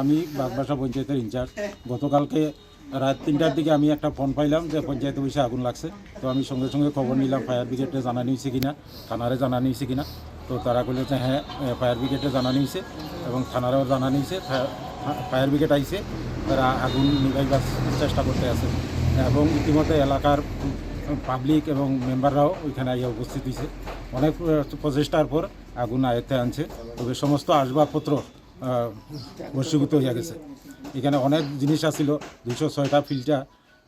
আমি বাগবাসা পঞ্চায়েতের ইনচার্জ। গতকালকে রাত তিনটার দিকে আমি একটা ফোন পাইলাম যে পঞ্চায়েত অফিসে আগুন লাগছে। তো আমি সঙ্গে সঙ্গে খবর নিলাম, ফায়ার ব্রিগেডে জানানো হয়েছে কিনা, থানারে জানানো হয়েছে কিনা। তো তারা বললে যে হ্যাঁ ফায়ার ব্রিগেডে জানানো হয়েছে এবং থানারেও জানানো হয়েছে ফায়ার ব্রিগেড আইছে, তারা আগুন নিভাইবার চেষ্টা করতে আছে। এবং ইতিমধ্যে এলাকার পাবলিক এবং মেম্বাররাও ওইখানে আইয়া উপস্থিত হয়েছে অনেক প্রচেষ্টার পর আগুন আয়ত্তে আনছে। তবে সমস্ত আসবাবপত্র ভস্মীভূত হয়ে গেছে। এখানে অনেক জিনিস আছিল দুশো ছয়টা ফিল্টার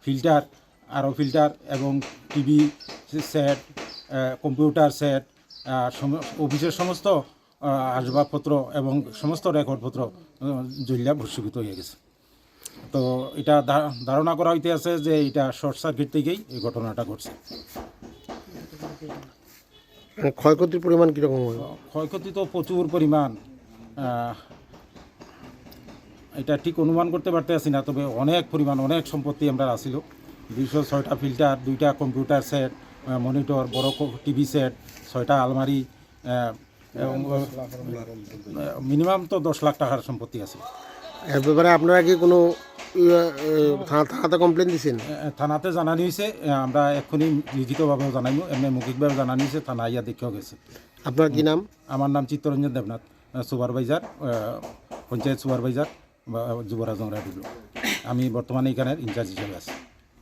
ফিল্টার আরও ফিল্টার এবং টিভি সেট কম্পিউটার সেট অফিসের সমস্ত আসবাবপত্র এবং সমস্ত রেকর্ডপত্র জ্বলিয়া ভস্মীভূত হয়ে গেছে। তো এটা ধারণা করা হইতে আছে যে এটা শর্ট সার্কিট থেকেই এই ঘটনাটা ঘটছে। ক্ষয়ক্ষতির পরিমাণ কীরকম ক্ষয়ক্ষতি তো প্রচুর পরিমাণ এটা ঠিক অনুমান করতে পারতে আসি না তবে অনেক পরিমাণ অনেক সম্পত্তি আমরা আসিল দুইশো ছয়টা ফিল্টার দুইটা কম্পিউটার সেট মনিটর বড় টিভি সেট ছয়টা আলমারি মিনিমাম তো দশ লাখ টাকার সম্পত্তি আছে। এর ব্যাপারে আপনারা কি কোনো ইয়ে, থানা- থানাতে কমপ্লেন দিয়েছেন থানাতে জানানি হয়েছে আমরা এক্ষুনি লিখিতভাবেও জানাইমু এমনি মৌখিকভাবে জানানি হয়েছে থানা ইয়া দেখেও গেছে। আপনার কি নাম? আমার নাম চিত্তরঞ্জন দেবনাথ সুপারভাইজার পঞ্চায়েত সুপারভাইজার। যুবরাজ জংরা আমি বর্তমানে এখানের ইনচার্জ হিসেবে আছি।